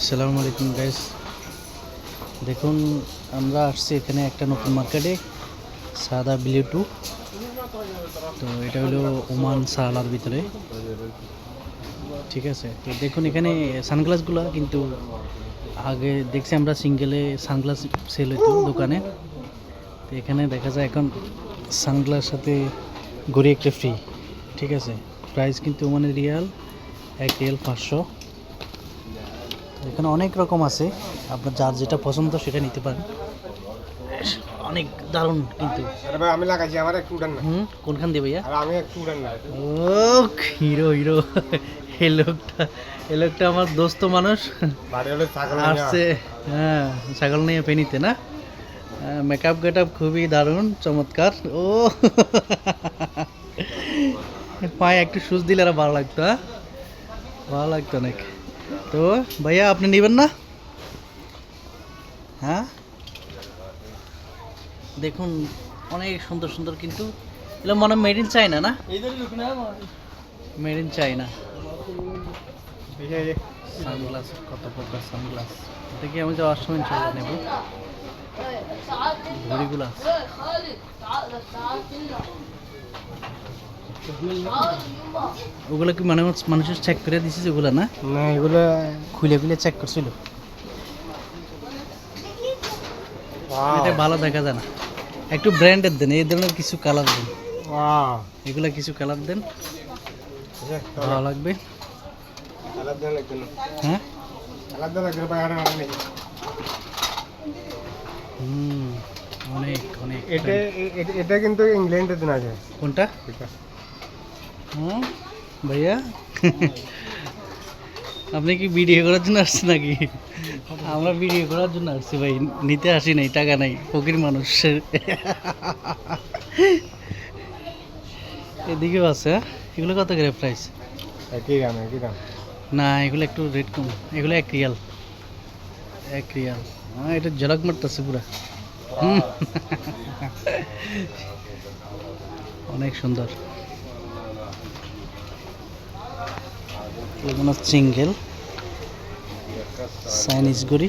আসসালামু আলাইকুম গাইস দেখুন, আমরা আসছি এখানে একটা নতুন মার্কেটে সাদা বিলিটু। তো এটা হলো ওমান সালার ভিতরে। ঠিক আছে? তো দেখুন, এখানে সানগ্লাসগুলো কিন্তু আগে দেখছি আমরা সিঙ্গেলে সানগ্লাস সেল হতো দোকানে। তো এখানে দেখা যায় এখন সানগ্লাস সাথে গড়ি একটা ফ্রি ঠিক আছে? প্রাইস কিন্তু ওমানের রিয়াল এক রিয়াল পাঁচশো। এখানে অনেক রকম আছে। আপনার যার যেটা পছন্দ সেটা নিতে পারেন। অনেক দারুণ কিন্তু। আরে ভাই আমি লাগাইছি আমার একটু উঠান না। হুম কোনখান দিয়ে ভাইয়া? আমি একটু উঠান না। ও হিরো হিরো। এই লোকটা এই লোকটা আমার দোস্ত মানুষ। বাড়ি হলে ছাগল আসছে হ্যাঁ ছাগল নিয়ে ফেনিতে না? মেকআপ গেট আপ খুবই দারুণ চমৎকার। ও পায়ে একটু সুচ দিলে আর ভালো লাগতো হ্যাঁ? ভালো লাগতো অনেক। তো ভাইয়া, আপনি নেবেন না? হ্যাঁ? দেখুন, অনেক সুন্দর সুন্দর কিন্তু, এগুলো মনে মেড ইন চাইনা না? মেড ইন চাইনা সানগ্লাস কত প্রকার সানগ্লাস দেখি আমি যাওয়ার সময় ইনশাল্লাহ নেব? ঘড়িগুলো। ওগুলো কি মানে মানুষের চেক করে দিছিস ওগুলো না? না এগুলো খুলে খুলে চেক করছিল। এটা ভালো দেখা যায় না। একটু ব্র্যান্ডের দেন এই ধরনের কিছু কালার দেন। এগুলা কিছু কালার দেন। ভালো লাগবে। হ্যাঁ? অনেক অনেক এটা এটা কিন্তু ইংল্যান্ডে দিন আছে। কোনটা? হুম ভাইয়া? আপনি কি ভিডিও করার জন্য আসছেন নাকি? আমরা ভিডিও করার জন্য আসছি ভাই নিতে আসি নাই টাকা নাই ফকির মানুষ এদিকেও আছে হ্যাঁ? এগুলো কত করে প্রাইস একই দাম একই দাম। না এগুলো একটু রেট কম এগুলো এক রিয়াল। এক রিয়াল। হ্যাঁ এটা ঝলক মারতেছে পুরা। অনেক সুন্দর। এগুলো সিঙ্গেল চাইনিজ গড়ি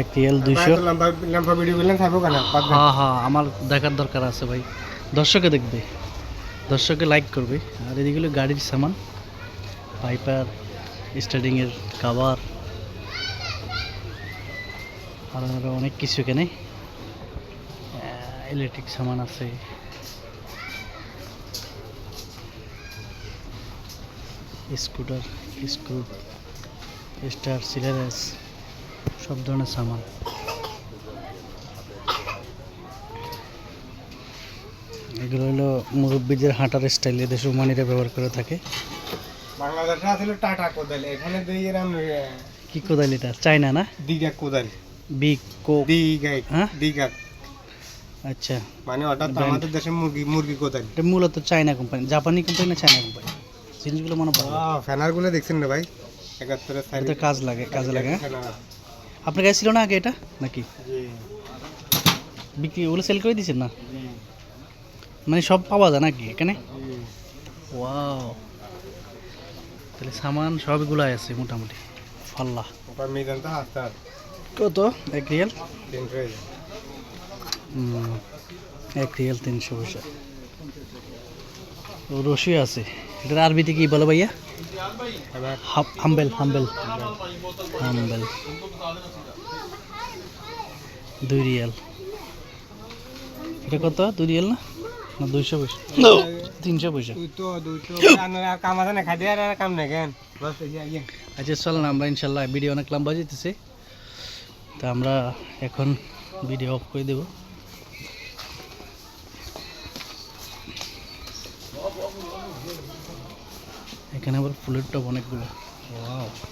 এক রিয়াল দুইশো। হ্যাঁ হ্যাঁ আমার দেখার দরকার আছে ভাই। দর্শকে দেখবে দর্শকে লাইক করবে। আর এদিকে গাড়ির সামান পাইপার স্টার্টিংয়ের কাভার আর অনেক কিছু এখানে। ইলেকট্রিক সামান আছে। স্কুটার স্ক্রু স্টার সিলারেস সব ধরনের সামান। এগুলো হলো মুরব্বীদের হাঁটার স্টাইল এদেশ উমানিরা ব্যবহার করে থাকে। বাংলাদেশে আসলে টাটা কোদাল এখানে দুই কি কোদাল এটা? চায়না না? দিঘা কোদাল। বিগ কো দিঘা হ্যাঁ? দিঘা। আচ্ছা। মানে ওটা আমাদের দেশে মুরগি মুরগি কোদাল। এটা মূলত চায়না কোম্পানি জাপানি কোম্পানি না চায়না কোম্পানি জিনিসগুলো মনে ভালো। ফ্যানারগুলো দেখছেন না ভাই? একাত্তরের কাজ লাগে কাজে লাগে হ্যাঁ? আপনার কাছে ছিল না আগে এটা নাকি? বিক্রি ওগুলো সেল করে দিয়েছেন না? মানে সব পাওয়া যায় নাকি এখানে? ওয়াও। তাহলে সামান সবগুলো আছে মোটামুটি। ফাল্লা কত? এক রিয়াল? এক রিয়াল তিনশো পয়সা। ও রশি আছে। এটার আরবিতে কি বলো ভাইয়া? হাম- হাম্বেল হাম্বেল। হাম্বেল। দুই রিয়াল। এটা কত? দুই রিয়াল না? না দুইশো পয়সা। তিনশো পয়সা। কাম আছে না খাই আর কাম নাই কেন? আচ্ছা চল না আমরা ইনশাল্লাহ ভিডিও অনেক লম্বা যেতেছে তা আমরা এখন ভিডিও অফ করে দেব। এখানে আবার ফুলের টব অনেকগুলো। ওয়াও